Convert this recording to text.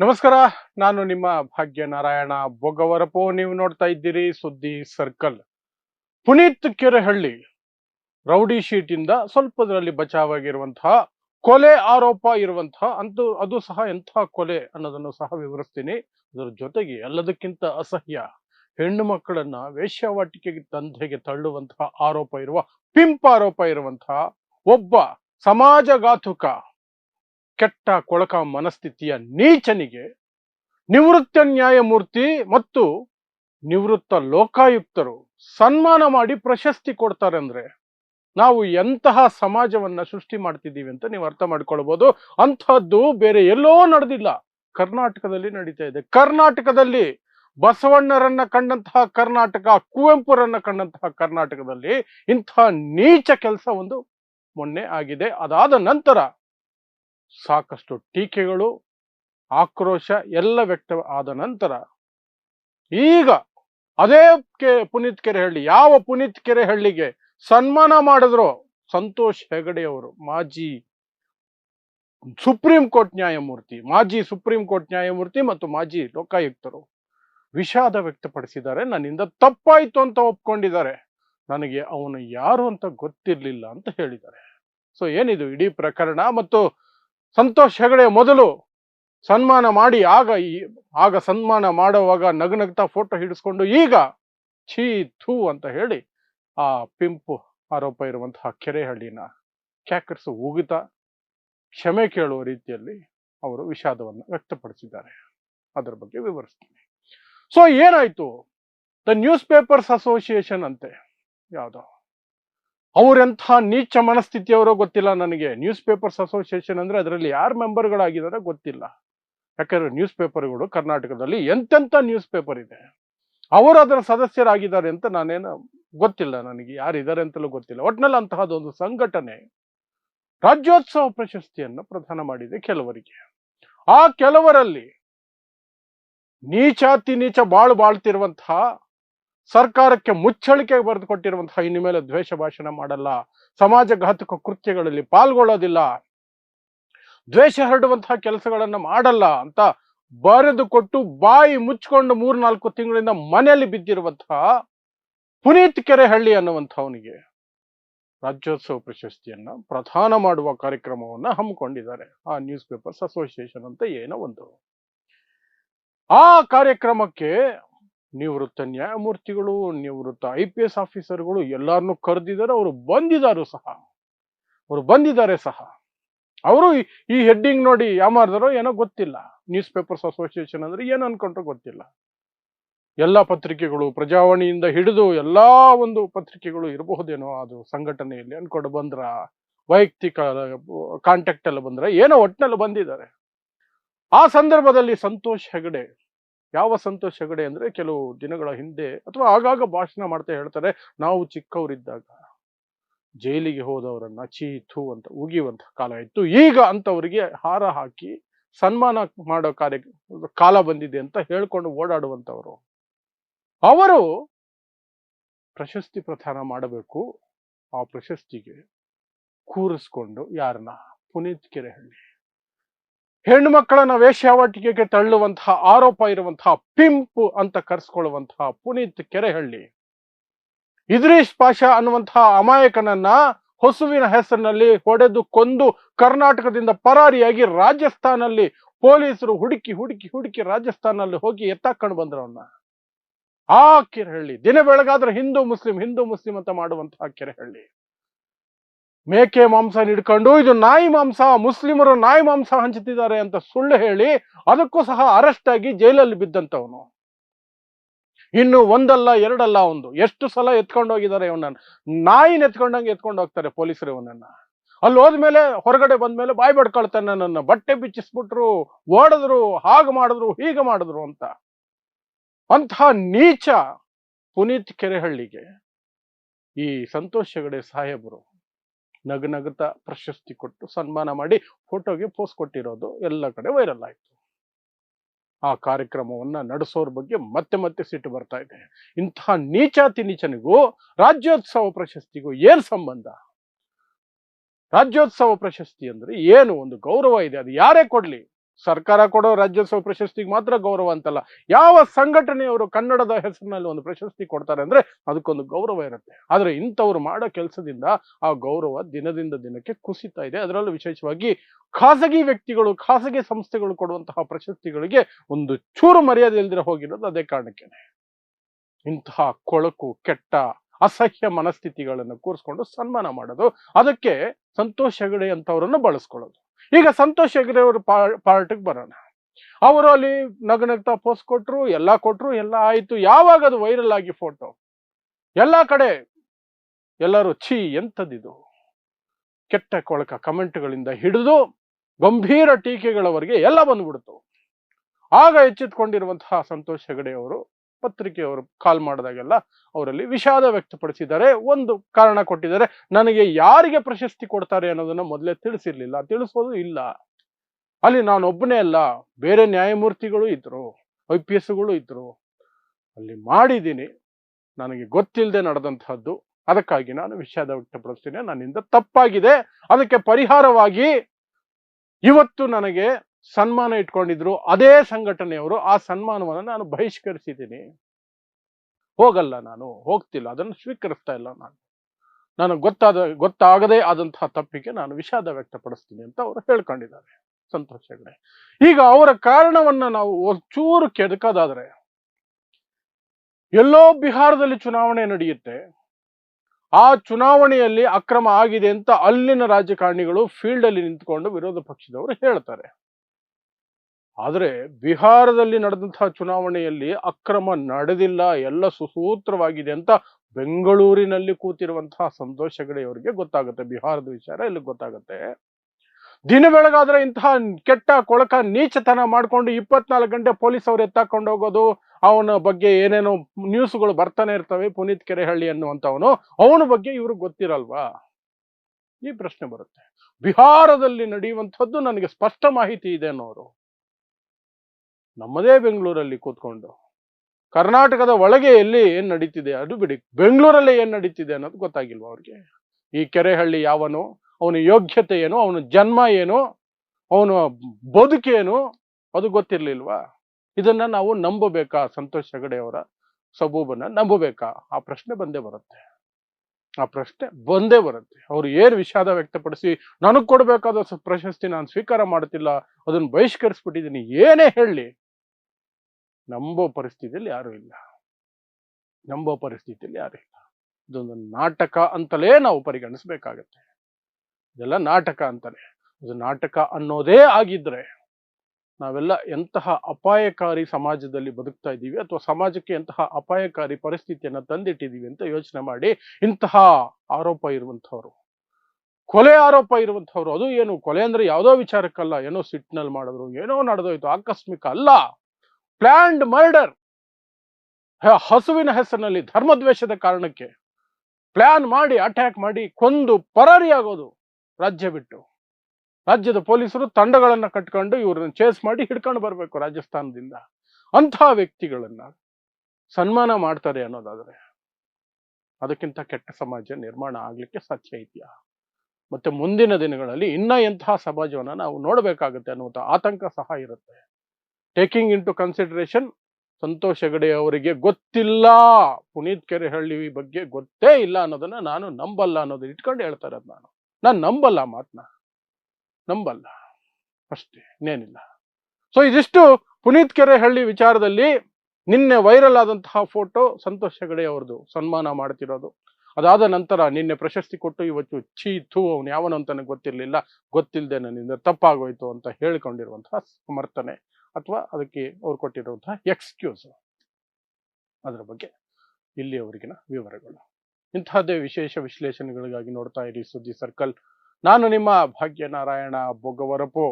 ನಮಸ್ಕಾರ, ನಾನು ನಿಮ್ಮ ಭಾಗ್ಯ ನಾರಾಯಣ ಬೊಗವರಪು ನೀವು ನೋಡ್ತಾ ಇದ್ದೀರಿ ಸುದ್ದಿ circle. Puneeth Kerehalli rowdy sheet ಇಂದ ಸ್ವಲ್ಪದರಲ್ಲಿ ಬಚಾವಾಗಿರುವಂತಹ ಕೊಲೆ ಆರೋಪ ಇರುವಂತಹ ಅಂತೂ ಅದು ಸಹ ಎಂಥ ಕೊಲೆ ಅನ್ನೋದನ್ನು ಸಹ ವಿವರಿಸ್ತೀನಿ. ಅದರ ಜೊತೆಗೆ ಎಲ್ಲದಕ್ಕಿಂತ ಅಸಹ್ಯ ಹೆಣ್ಣು ಮಕ್ಕಳನ್ನ ವೇಶ್ಯವಾಟಿಕೆಗೆ ತಂದೆಗೆ ತಳ್ಳುವಂತಹ ಆರೋಪ ಇರುವ, ಪಿಂಪ್ ಆರೋಪ ಇರುವಂತಹ ಒಬ್ಬ ಸಮಾಜಘಾತುಕ ಕೆಟ್ಟ ಕೊಳಕ ಮನಸ್ಥಿತಿಯ ನೀಚನಿಗೆ ನಿವೃತ್ತ ನ್ಯಾಯಮೂರ್ತಿ ಮತ್ತು ನಿವೃತ್ತ ಲೋಕಾಯುಕ್ತರು ಸನ್ಮಾನ ಮಾಡಿ ಪ್ರಶಸ್ತಿ ಕೊಡ್ತಾರೆ ಅಂದ್ರೆ ನಾವು ಎಂತಹ ಸಮಾಜವನ್ನ ಸೃಷ್ಟಿ ಮಾಡ್ತಿದ್ದೀವಿ ಅಂತ ನೀವು ಅರ್ಥ ಮಾಡ್ಕೊಳ್ಬಹುದು ಅಂಥದ್ದು ಬೇರೆ ಎಲ್ಲೋ ನಡೆದಿಲ್ಲ. ಕರ್ನಾಟಕದಲ್ಲಿ ನಡೀತಾ ಇದೆ. ಕರ್ನಾಟಕದಲ್ಲಿ ಬಸವಣ್ಣರನ್ನ ಕಂಡಂತಹ ಕರ್ನಾಟಕ, ಕುವೆಂಪುರನ್ನ ಕಂಡಂತಹ ಕರ್ನಾಟಕದಲ್ಲಿ ಇಂತಹ ನೀಚ ಕೆಲಸ ಒಂದು ಮೊನ್ನೆ ಆಗಿದೆ. ಅದಾದ ನಂತರ ಸಾಕಷ್ಟು ಟೀಕೆಗಳು, ಆಕ್ರೋಶ ಎಲ್ಲ ವ್ಯಕ್ತ ಆದ ನಂತರ ಈಗ ಅದೇ ಕೆ ಪುನೀತ್ ಕೆರೆಹಳ್ಳಿ, ಯಾವ ಪುನೀತ್ ಕೆರೆಹಳ್ಳಿಗೆ ಸನ್ಮಾನ ಮಾಡಿದ್ರು ಸಂತೋಷ್ ಹೆಗಡೆ ಅವರು, ಮಾಜಿ ಸುಪ್ರೀಂ ಕೋರ್ಟ್ ನ್ಯಾಯಮೂರ್ತಿ, ಮಾಜಿ ಸುಪ್ರೀಂ ಕೋರ್ಟ್ ನ್ಯಾಯಮೂರ್ತಿ ಮತ್ತು ಮಾಜಿ ಲೋಕಾಯುಕ್ತರು ವಿಷಾದ ವ್ಯಕ್ತಪಡಿಸಿದ್ದಾರೆ. ನನ್ನಿಂದ ತಪ್ಪಾಯ್ತು ಅಂತ ಒಪ್ಕೊಂಡಿದ್ದಾರೆ. ನನಗೆ ಅವನು ಯಾರು ಅಂತ ಗೊತ್ತಿರಲಿಲ್ಲ ಅಂತ ಹೇಳಿದ್ದಾರೆ. ಸೊ ಏನಿದು? ಇಡೀ ಪ್ರಕರಣ ಮತ್ತು ಸಂತೋಷ್ ಹೆಗಡೆ ಮೊದಲು ಸನ್ಮಾನ ಮಾಡಿ, ಆಗ ಆಗ ಸನ್ಮಾನ ಮಾಡುವಾಗ ನಗನಗ್ತಾ ಫೋಟೋ ಹಿಡಿಸ್ಕೊಂಡು ಈಗ ಛೀ ಥೂ ಅಂತ ಹೇಳಿ ಆ ಪಿಂಪು ಆರೋಪ ಇರುವಂತಹ ಕೆರೆಹಳ್ಳಿನ ಕ್ಯಾಕರ್ಸು ಉಗಿತ ಕ್ಷಮೆ ಕೇಳುವ ರೀತಿಯಲ್ಲಿ ಅವರು ವಿಷಾದವನ್ನು ವ್ಯಕ್ತಪಡಿಸಿದ್ದಾರೆ. ಅದರ ಬಗ್ಗೆ ವಿವರಿಸ್ತೀನಿ. ಸೊ ಏನಾಯ್ತು? ದ ನ್ಯೂಸ್ ಪೇಪರ್ಸ್ ಅಸೋಸಿಯೇಷನ್ ಅಂತೆ. ಯಾವ್ದೋ. ಅವರೆಂಥ ನೀಚ ಮನಸ್ಥಿತಿಯವರೋ ಗೊತ್ತಿಲ್ಲ ನನಗೆ. ನ್ಯೂಸ್ ಪೇಪರ್ಸ್ ಅಸೋಸಿಯೇಷನ್ ಅಂದ್ರೆ ಅದರಲ್ಲಿ ಯಾರು ಮೆಂಬರ್ಗಳಾಗಿದ್ದಾರೆ ಗೊತ್ತಿಲ್ಲ. ಯಾಕಂದ್ರೆ ನ್ಯೂಸ್ ಪೇಪರ್ಗಳು ಕರ್ನಾಟಕದಲ್ಲಿ ಎಂತೆಂಥ ನ್ಯೂಸ್ ಪೇಪರ್ ಇದೆ. ಅವರು ಅದರ ಸದಸ್ಯರಾಗಿದ್ದಾರೆ ಅಂತ ನಾನೇನು ಗೊತ್ತಿಲ್ಲ ನನಗೆ. ಯಾರಿದ್ದಾರೆ ಅಂತಲೂ ಗೊತ್ತಿಲ್ಲ. ಒಟ್ನಲ್ಲಿ ಅಂತಹದೊಂದು ಸಂಘಟನೆ ರಾಜ್ಯೋತ್ಸವ ಪ್ರಶಸ್ತಿಯನ್ನು ಪ್ರದಾನ ಮಾಡಿದೆ ಕೆಲವರಿಗೆ. ಆ ಕೆಲವರಲ್ಲಿ ನೀಚಾತಿ ನೀಚ ಬಾಳು ಬಾಳ್ತಿರುವಂತಹ ಸರ್ಕಾರಕ್ಕೆ ಮುಚ್ಚಳಿಕೆ ಬರೆದು ಕೊಟ್ಟಿರುವಂತಹ ಇನ್ನು ಮೇಲೆ ದ್ವೇಷ ಭಾಷಣ ಮಾಡಲ್ಲ ಸಮಾಜಘಾತಕ ಕೃತ್ಯಗಳಲ್ಲಿ ಪಾಲ್ಗೊಳ್ಳೋದಿಲ್ಲ, ದ್ವೇಷ ಹರಡುವಂತಹ ಕೆಲಸಗಳನ್ನ ಮಾಡಲ್ಲ ಅಂತ ಬರೆದು ಕೊಟ್ಟು ಬಾಯಿ ಮುಚ್ಕೊಂಡು ಮೂರ್ನಾಲ್ಕು ತಿಂಗಳಿಂದ ಮನೆಯಲ್ಲಿ ಬಿದ್ದಿರುವಂತಹ ಪುನೀತ್ ಕೆರೆಹಳ್ಳಿ ಅನ್ನುವಂಥವನಿಗೆ ರಾಜ್ಯೋತ್ಸವ ಪ್ರಶಸ್ತಿಯನ್ನ ಪ್ರದಾನ ಮಾಡುವ ಕಾರ್ಯಕ್ರಮವನ್ನ ಹಮ್ಮಿಕೊಂಡಿದ್ದಾರೆ. ಆ ನ್ಯೂಸ್ ಪೇಪರ್ಸ್ ಅಸೋಸಿಯೇಷನ್ ಅಂತ ಏನೋ ಒಂದು. ಆ ಕಾರ್ಯಕ್ರಮಕ್ಕೆ ನಿವೃತ್ತ ನ್ಯಾಯಮೂರ್ತಿಗಳು, ನಿವೃತ್ತ ಐ ಪಿ ಎಸ್ ಆಫೀಸರ್ಗಳು ಎಲ್ಲಾರನ್ನು ಕರೆದಿದ್ದಾರೆ, ಅವರು ಬಂದಿದ್ದಾರೆ ಸಹ. ಅವರು ಬಂದಿದ್ದಾರೆ ಸಹ. ಅವರು ಈ- ಹೆಡ್ಡಿಂಗ್ ನೋಡಿ ಯಾಮಾರ್ದಾರೋ ಏನೋ ಗೊತ್ತಿಲ್ಲ. ನ್ಯೂಸ್ ಪೇಪರ್ಸ್ ಅಸೋಸಿಯೇಷನ್ ಅಂದ್ರೆ ಏನು ಅನ್ಕೊಂಡ್ರು ಗೊತ್ತಿಲ್ಲ. ಎಲ್ಲ ಪತ್ರಿಕೆಗಳು ಪ್ರಜಾವಾಣಿಯಿಂದ ಹಿಡಿದು ಎಲ್ಲಾ ಒಂದು ಪತ್ರಿಕೆಗಳು ಇರಬಹುದೇನೋ ಅದು ಸಂಘಟನೆಯಲ್ಲಿ ಅನ್ಕೊಂಡು ಬಂದ್ರ? ವೈಯಕ್ತಿಕ ಕಾಂಟ್ಯಾಕ್ಟ್ ಎಲ್ಲ ಬಂದ್ರ? ಏನೋ ಒಟ್ಟಿನಲ್ಲಿ ಬಂದಿದ್ದಾರೆ. ಆ ಸಂದರ್ಭದಲ್ಲಿ ಸಂತೋಷ್ ಹೆಗಡೆ ಯಾವ ಸಂತೋಷ ಹೆಗಡೆ ಅಂದ್ರೆ ಕೆಲವು ದಿನಗಳ ಹಿಂದೆ ಅಥವಾ ಆಗಾಗ ಭಾಷಣ ಮಾಡ್ತಾ ಹೇಳ್ತಾರೆ, ನಾವು ಚಿಕ್ಕವರಿದ್ದಾಗ. ಜೈಲಿಗೆ ಹೋದವರನ್ನ ಚೀತು ಅಂತ ಉಗಿಯುವಂತ ಕಾಲ ಇತ್ತು. ಈಗ ಅಂತವರಿಗೆ ಹಾರ ಹಾಕಿ ಸನ್ಮಾನ ಮಾಡೋ ಕಾರ್ಯ, ಕಾಲ ಬಂದಿದೆ ಅಂತ ಹೇಳ್ಕೊಂಡು ಓಡಾಡುವಂತವರು ಅವರು ಪ್ರಶಸ್ತಿ ಪ್ರಧಾನ ಮಾಡಬೇಕು. ಆ ಪ್ರಶಸ್ತಿಗೆ ಕೂರಿಸ್ಕೊಂಡು ಯಾರನ್ನ? ಪುನೀತ್ ಕೆರೆಹಳ್ಳಿ. ಹೆಣ್ಣು ಮಕ್ಕಳನ್ನ ವೇಶ್ಯಾವಾಟಿಕೆಗೆ ತಳ್ಳುವಂತಹ ಆರೋಪ ಇರುವಂತಹ ಪಿಂಪು ಅಂತ ಕರೆಸ್ಕೊಳ್ಳುವಂತಹ ಪುನೀತ್ ಕೆರೆಹಳ್ಳಿ. ಇದ್ರೀಶ್ ಪಾಷಾ ಅನ್ನುವಂತಹ ಅಮಾಯಕನನ್ನ ಹೊಸುವಿನ ಹೆಸರಿನಲ್ಲಿ ಹೊಡೆದು ಕೊಂದು ಕರ್ನಾಟಕದಿಂದ ಪರಾರಿಯಾಗಿ ರಾಜಸ್ಥಾನಲ್ಲಿ ಪೊಲೀಸರು ಹುಡುಕಿ ಹುಡುಕಿ ಹುಡುಕಿ ರಾಜಸ್ಥಾನಲ್ಲಿ ಹೋಗಿ ಎತ್ತಾಕೊಂಡು ಬಂದ್ರವನ್ನ ಆ ಕೆರೆಹಳ್ಳಿ. ದಿನ ಬೆಳಗಾದ್ರೆ ಹಿಂದೂ ಮುಸ್ಲಿಂ ಹಿಂದೂ ಮುಸ್ಲಿಂ ಅಂತ ಮಾಡುವಂತಹ ಕೆರೆಹಳ್ಳಿ. ಮೇಕೆ ಮಾಂಸ ಹಿಡ್ಕೊಂಡು ಇದು ನಾಯಿ ಮಾಂಸ, ಮುಸ್ಲಿಮರು ನಾಯಿ ಮಾಂಸ ಹಂಚುತ್ತಿದ್ದಾರೆ ಅಂತ ಸುಳ್ಳು ಹೇಳಿ ಅದಕ್ಕೂ ಸಹ ಅರೆಸ್ಟ್ ಆಗಿ ಜೈಲಲ್ಲಿ ಬಿದ್ದಂತವನು ಇನ್ನು ಒಂದಲ್ಲ, ಎರಡಲ್ಲ ಒಂದು. ಎಷ್ಟು ಸಲ ಎತ್ಕೊಂಡು ಹೋಗಿದ್ದಾರೆ ಇವನನ್ನ? ನಾಯಿನ ಎತ್ಕೊಂಡಂಗೆ ಎತ್ಕೊಂಡು ಹೋಗ್ತಾರೆ ಪೊಲೀಸರು ಇವನನ್ನ. ಅಲ್ಲಿ ಹೋದ್ಮೇಲೆ ಹೊರಗಡೆ ಬಂದ್ಮೇಲೆ ಬಾಯಿ ಬಡ್ಕೊಳ್ತಾನೆ ನನ್ನ ಬಟ್ಟೆ ಬಿಚ್ಚಿಸ್ಬಿಟ್ರು, ಓಡಿದ್ರು, ಹಾಗೆ ಮಾಡಿದ್ರು, ಹೀಗೆ ಮಾಡಿದ್ರು ಅಂತ. ಅಂತಹ ನೀಚ ಪುನೀತ್ ಕೆರೆಹಳ್ಳಿಗೆ ಈ ಸಂತೋಷ್ ಹೆಗಡೆ ಸಾಹೇಬರು. ನಗನಗುತ್ತಾ ಪ್ರಶಸ್ತಿ ಕೊಟ್ಟು ಸನ್ಮಾನ ಮಾಡಿ ಫೋಟೋಗೆ ಪೋಸ್ಟ್ ಕೊಟ್ಟಿರೋದು ಎಲ್ಲ ಕಡೆ ವೈರಲ್ ಆಯ್ತು. ಆ ಕಾರ್ಯಕ್ರಮವನ್ನ ನಡೆಸೋರ ಬಗ್ಗೆ ಮತ್ತೆ ಮತ್ತೆ ಸಿಟ್ಟು ಬರ್ತಾ ಇದೆ. ಇಂತಹ ನೀಚಾತಿ ನೀಚನಿಗೂ ರಾಜ್ಯೋತ್ಸವ ಪ್ರಶಸ್ತಿಗೂ ಏನು ಸಂಬಂಧ? ರಾಜ್ಯೋತ್ಸವ ಪ್ರಶಸ್ತಿ ಅಂದ್ರೆ ಏನು? ಒಂದು ಗೌರವ ಇದೆ. ಅದು ಯಾರೇ ಕೊಡ್ಲಿ. ಸರ್ಕಾರ ಕೊಡೋ ರಾಜ್ಯೋತ್ಸವ ಪ್ರಶಸ್ತಿಗೆ ಮಾತ್ರ ಗೌರವ ಅಂತಲ್ಲ. ಯಾವ ಸಂಘಟನೆಯವರು ಕನ್ನಡದ ಹೆಸರಿನಲ್ಲಿ ಒಂದು ಪ್ರಶಸ್ತಿ ಕೊಡ್ತಾರೆ ಅಂದ್ರೆ ಅದಕ್ಕೊಂದು ಗೌರವ ಇರುತ್ತೆ. ಆದ್ರೆ ಇಂಥವ್ರು ಮಾಡೋ ಕೆಲಸದಿಂದ ಆ ಗೌರವ ದಿನದಿಂದ ದಿನಕ್ಕೆ ಕುಸಿತಾ ಇದೆ. ಅದರಲ್ಲೂ ವಿಶೇಷವಾಗಿ ಖಾಸಗಿ ವ್ಯಕ್ತಿಗಳು, ಖಾಸಗಿ ಸಂಸ್ಥೆಗಳು ಕೊಡುವಂತಹ ಪ್ರಶಸ್ತಿಗಳಿಗೆ ಒಂದು ಚೂರು ಮರ್ಯಾದೆ ಇಲ್ದಿರ ಹೋಗಿರೋದು ಅದೇ ಕಾರಣಕ್ಕೇನೆ. ಇಂತಹ ಕೊಳಕು, ಕೆಟ್ಟ, ಅಸಹ್ಯ ಮನಸ್ಥಿತಿಗಳನ್ನು ಕೂರಿಸ್ಕೊಂಡು ಸನ್ಮಾನ ಮಾಡೋದು, ಅದಕ್ಕೆ ಸಂತೋಷ್ ಹೆಗಡೆ ಅಂತವರನ್ನು ಬಳಸ್ಕೊಳ್ಳೋದು. ಈಗ ಸಂತೋಷ್ ಹೆಗ್ಡೆ ಅವರು ಪಾರ್ಟಿಗೆ ಬರೋಣ. ಅವರು ಅಲ್ಲಿ ನಗನಗ್ತಾ ಪೋಸ್ಟ್ ಕೊಟ್ರು, ಎಲ್ಲಾ ಕೊಟ್ರು, ಎಲ್ಲ ಆಯ್ತು. ಯಾವಾಗ ಅದು ವೈರಲ್ ಆಗಿ ಫೋಟೋ ಎಲ್ಲ ಕಡೆ ಎಲ್ಲರೂ ಛೀ ಎಂಥದ್ದಿದು? ಕೆಟ್ಟ ಕೊಳಕ ಕಮೆಂಟ್ಗಳಿಂದ ಹಿಡಿದು ಗಂಭೀರ ಟೀಕೆಗಳವರೆಗೆ ಎಲ್ಲ ಬಂದ್ಬಿಡ್ತು. ಆಗ ಎಚ್ಚೆತ್ಕೊಂಡಿರುವಂತಹ ಸಂತೋಷ್ ಹೆಗಡೆ ಅವರು ಪತ್ರಿಕೆಯವರು ಕಾಲ್ ಮಾಡಿದಾಗೆಲ್ಲ ಅವರಲ್ಲಿ ವಿಷಾದ ವ್ಯಕ್ತಪಡಿಸಿದ್ದಾರೆ ಒಂದು ಕಾರಣ ಕೊಟ್ಟಿದ್ದಾರೆ. ನನಗೆ ಯಾರಿಗೆ ಪ್ರಶಸ್ತಿ ಕೊಡ್ತಾರೆ ಅನ್ನೋದನ್ನ ಮೊದಲೇ ತಿಳಿಸಿರ್ಲಿಲ್ಲ. ತಿಳಿಸೋದು ಇಲ್ಲ. ಅಲ್ಲಿ ನಾನೊಬ್ಬನೇ ಅಲ್ಲ. ಬೇರೆ ನ್ಯಾಯಮೂರ್ತಿಗಳು ಇದ್ರು, ಐ ಪಿ ಎಸ್ಗಳು ಇದ್ರು. ಅಲ್ಲಿ ಮಾಡಿದ್ದೀನಿ. ನನಗೆ ಗೊತ್ತಿಲ್ಲದೆ ನಡೆದಂತಹದ್ದು. ಅದಕ್ಕಾಗಿ ನಾನು ವಿಷಾದ ವ್ಯಕ್ತಪಡಿಸ್ತೀನಿ. ನನ್ನಿಂದ ತಪ್ಪಾಗಿದೆ. ಅದಕ್ಕೆ ಪರಿಹಾರವಾಗಿ ಇವತ್ತು ನನಗೆ ಸನ್ಮಾನ ಇಟ್ಕೊಂಡಿದ್ರು, ಅದೇ ಸಂಘಟನೆಯವರು ಆ ಸನ್ಮಾನವನ್ನು ನಾನು ಬಹಿಷ್ಕರಿಸಿದ್ದೀನಿ. ಹೋಗಲ್ಲ ನಾನು, ಹೋಗ್ತಿಲ್ಲ, ಅದನ್ನು ಸ್ವೀಕರಿಸ್ತಾ ಇಲ್ಲ ನಾನು. ನನಗೆ ಗೊತ್ತಾದ, ಗೊತ್ತಾಗದೇ ಆದಂತಹ ತಪ್ಪಿಗೆ ನಾನು ವಿಷಾದ ವ್ಯಕ್ತಪಡಿಸ್ತೀನಿ ಅಂತ ಅವರು ಹೇಳ್ಕೊಂಡಿದ್ದಾರೆ. ಸಂತೋಷ್ ಹೆಗಡೆ. ಈಗ ಅವರ ಕಾರಣವನ್ನ ನಾವು ಒಂಚೂರು ಕೆದಕೋದಾದ್ರೆ ಎಲ್ಲೋ ಬಿಹಾರದಲ್ಲಿ ಚುನಾವಣೆ ನಡೆಯುತ್ತೆ. ಆ ಚುನಾವಣೆಯಲ್ಲಿ ಅಕ್ರಮ ಆಗಿದೆ ಅಂತ ಅಲ್ಲಿನ ರಾಜಕಾರಣಿಗಳು ಫೀಲ್ಡ್ ಅಲ್ಲಿ ನಿಂತ್ಕೊಂಡು ವಿರೋಧ ಪಕ್ಷದವರು ಹೇಳ್ತಾರೆ. ಆದ್ರೆ ಬಿಹಾರದಲ್ಲಿ ನಡೆದಂತಹ ಚುನಾವಣೆಯಲ್ಲಿ ಅಕ್ರಮ ನಡೆದಿಲ್ಲ, ಎಲ್ಲ ಸುಸೂತ್ರವಾಗಿದೆ ಅಂತ ಬೆಂಗಳೂರಿನಲ್ಲಿ ಕೂತಿರುವಂತಹ ಸಂತೋಷ ಹೆಗಡೆ ಅವರಿಗೆ ಗೊತ್ತಾಗುತ್ತೆ. ಬಿಹಾರದ ವಿಚಾರ ಇಲ್ಲಿ ಗೊತ್ತಾಗುತ್ತೆ. ದಿನ ಬೆಳಗಾದ್ರೆ ಇಂತಹ ಕೆಟ್ಟ ಕೊಳಕ ನೀಚತನ ಮಾಡ್ಕೊಂಡು ಇಪ್ಪತ್ನಾಲ್ಕು ಗಂಟೆ ಪೊಲೀಸ್ ಅವ್ರು ಎತ್ತಾಕೊಂಡು ಹೋಗೋದು, ಅವನ ಬಗ್ಗೆ ಏನೇನೋ ನ್ಯೂಸ್ಗಳು ಬರ್ತಾನೆ ಇರ್ತವೆ, ಪುನೀತ್ ಕೆರೆಹಳ್ಳಿ ಅನ್ನುವಂಥವನು, ಅವನ ಬಗ್ಗೆ ಇವ್ರಿಗೆ ಗೊತ್ತಿರಲ್ವಾ? ಈ ಪ್ರಶ್ನೆ ಬರುತ್ತೆ. ಬಿಹಾರದಲ್ಲಿ ನಡೆಯುವಂಥದ್ದು ನನಗೆ ಸ್ಪಷ್ಟ ಮಾಹಿತಿ ಇದೆ ಅನ್ನೋರು. ನಮ್ಮದೇ ಬೆಂಗಳೂರಲ್ಲಿ ಕೂತ್ಕೊಂಡು. ಕರ್ನಾಟಕದ ಒಳಗೆ ಎಲ್ಲಿ ಏನ್ ನಡೀತಿದೆ ಅದು ಬಿಡಿ. ಬೆಂಗಳೂರಲ್ಲೇ ಏನ್ ನಡೀತಿದೆ ಅನ್ನೋದು ಗೊತ್ತಾಗಿಲ್ವ ಅವ್ರಿಗೆ? ಈ ಕೆರೆಹಳ್ಳಿ ಯಾವನು? ಅವನ ಯೋಗ್ಯತೆ ಏನು? ಅವನ ಜನ್ಮ ಏನು? ಅವನ ಬದುಕೇನು ಅದು ಗೊತ್ತಿರ್ಲಿಲ್ವಾ? ಇದನ್ನ ನಾವು ನಂಬಬೇಕಾ? ಸಂತೋಷ್ ಹೆಗಡೆಯವರ ಸಬೂಬನ್ನ ನಂಬಬೇಕಾ? ಆ ಪ್ರಶ್ನೆ ಬಂದೇ ಬರುತ್ತೆ. ಆ ಪ್ರಶ್ನೆ ಬಂದೇ ಬರುತ್ತೆ. ಅವ್ರು ಏನು ವಿಷಾದ ವ್ಯಕ್ತಪಡಿಸಿ, ನನಗೆ ಕೊಡಬೇಕಾದ ಪ್ರಶಸ್ತಿ ನಾನು ಸ್ವೀಕಾರ ಮಾಡ್ತಿಲ್ಲ ಅದನ್ನು ಬಹಿಷ್ಕರಿಸ್ಬಿಟ್ಟಿದ್ದೀನಿ ಏನೇ ಹೇಳಿ ನಂಬೋ ಪರಿಸ್ಥಿತಿಯಲ್ಲಿ ಯಾರು ಇಲ್ಲ. ನಂಬೋ ಪರಿಸ್ಥಿತಿಯಲ್ಲಿ ಯಾರು ಇಲ್ಲ. ಇದೊಂದು ನಾಟಕ ಅಂತಲೇ ನಾವು ಪರಿಗಣಿಸ್ಬೇಕಾಗತ್ತೆ. ಇದೆಲ್ಲ ನಾಟಕ ಅಂತಾನೆ. ಇದು ನಾಟಕ ಅನ್ನೋದೇ ಆಗಿದ್ರೆ ನಾವೆಲ್ಲ ಎಂತಹ ಅಪಾಯಕಾರಿ ಸಮಾಜದಲ್ಲಿ ಬದುಕ್ತಾ ಇದ್ದೀವಿ ಅಥವಾ ಸಮಾಜಕ್ಕೆ ಎಂತಹ ಅಪಾಯಕಾರಿ ಪರಿಸ್ಥಿತಿಯನ್ನ ತಂದಿಟ್ಟಿದ್ದೀವಿ ಅಂತ ಯೋಚನೆ ಮಾಡಿ ಇಂತಹ ಆರೋಪ ಇರುವಂತಹವ್ರು ಕೊಲೆ ಆರೋಪ ಇರುವಂತಹವ್ರು ಅದು ಏನು? ಕೊಲೆ ಅಂದ್ರೆ ಯಾವುದೋ ವಿಚಾರಕ್ಕಲ್ಲ, ಏನೋ ಸಿಟ್ನಲ್ಲಿ ಮಾಡಿದ್ರು, ಏನೋ ನಡೆದೋಯ್ತು, ಆಕಸ್ಮಿಕ ಅಲ್ಲ. Planned murder. ಹಸುವಿನ ಹೆಸರಿನಲ್ಲಿ ಧರ್ಮದ್ವೇಷದ ಕಾರಣಕ್ಕೆ. ಪ್ಲಾನ್ ಮಾಡಿ, ಅಟ್ಯಾಕ್ ಮಾಡಿ, ಕೊಂದು ಪರಾರಿಯಾಗೋದು ರಾಜ್ಯ ಬಿಟ್ಟು. ರಾಜ್ಯದ ಪೊಲೀಸರು ತಂಡಗಳನ್ನ ಕಟ್ಕೊಂಡು ಇವ್ರನ್ನ ಚೇಸ್ ಮಾಡಿ ಹಿಡ್ಕೊಂಡು ಬರಬೇಕು ರಾಜಸ್ಥಾನದಿಂದ. ಅಂತಹ ವ್ಯಕ್ತಿಗಳನ್ನ ಸನ್ಮಾನ ಮಾಡ್ತಾರೆ ಅನ್ನೋದಾದ್ರೆ ಅದಕ್ಕಿಂತ ಕೆಟ್ಟ ಸಮಾಜ ನಿರ್ಮಾಣ ಆಗ್ಲಿಕ್ಕೆ ಸಾಧ್ಯ ಇದೆಯಾ? ಮತ್ತೆ ಮುಂದಿನ ದಿನಗಳಲ್ಲಿ ಇನ್ನ ಎಂತಹ ಸಮಾಜವನ್ನ ನಾವು ನೋಡಬೇಕಾಗುತ್ತೆ ಅನ್ನುವಂಥ ಆತಂಕ ಸಹ ಇರುತ್ತೆ. Taking into consideration Santosh Hegde ಅವರಿಗೆ ಗೊತ್ತಿಲ್ಲ, ಪುನೀತ್ ಕೆರೆಹಳ್ಳಿ ಬಗ್ಗೆ ಗೊತ್ತೇ ಇಲ್ಲ ಅನ್ನೋದನ್ನ ನಾನು ನಂಬಲ್ಲ ಅನ್ನೋದನ್ನ ಇಟ್ಕೊಂಡು ಹೇಳ್ತಾ ಇರೋದು ನಾನು. ನಾನು ನಂಬಲ್ಲ ಮಾತನ್ನ ನಂಬಲ್ಲ. ಅಷ್ಟೇ, ಇನ್ನೇನಿಲ್ಲ. ಸೊ ಇದಿಷ್ಟು ಪುನೀತ್ ಕೆರೆ ಹಳ್ಳಿ ವಿಚಾರದಲ್ಲಿ ನಿನ್ನೆ ವೈರಲ್ ಆದಂತಹ ಫೋಟೋ ಸಂತೋಷ್ ಹೆಗಡೆ ಅವ್ರದ್ದು, ಸನ್ಮಾನ ಮಾಡ್ತಿರೋದು. ಅದಾದ ನಂತರ ನಿನ್ನೆ ಪ್ರಶಸ್ತಿ ಕೊಟ್ಟು ಇವತ್ತು ಛೀ ಥೂ ಅವನು ಯಾವನು ಅಂತ ನನಗೆ ಗೊತ್ತಿರಲಿಲ್ಲ. ಗೊತ್ತಿಲ್ಲದೆ ನನ್ನಿಂದ ತಪ್ಪಾಗೋಯ್ತು ಅಂತ ಹೇಳ್ಕೊಂಡಿರುವಂತಹ ಸಮರ್ಥನೆ ಅಥವಾ ಅದಕ್ಕೆ ಅವ್ರು ಕೊಟ್ಟಿರುವಂತಹ ಎಕ್ಸ್ಕ್ಯೂಸ್ ಅದರ ಬಗ್ಗೆ ಇಲ್ಲಿಯವರೆಗಿನ ವಿವರಗಳು. ಇಂತಹದ್ದೇ ವಿಶೇಷ ವಿಶ್ಲೇಷಣೆಗಳಿಗಾಗಿ ನೋಡ್ತಾ ಇರಿ ಸುದ್ದಿ ಸರ್ಕಲ್ ನಾನು ನಿಮ್ಮ ಭಾಗ್ಯನಾರಾಯಣ ಬೊಗ್ಗವರಪು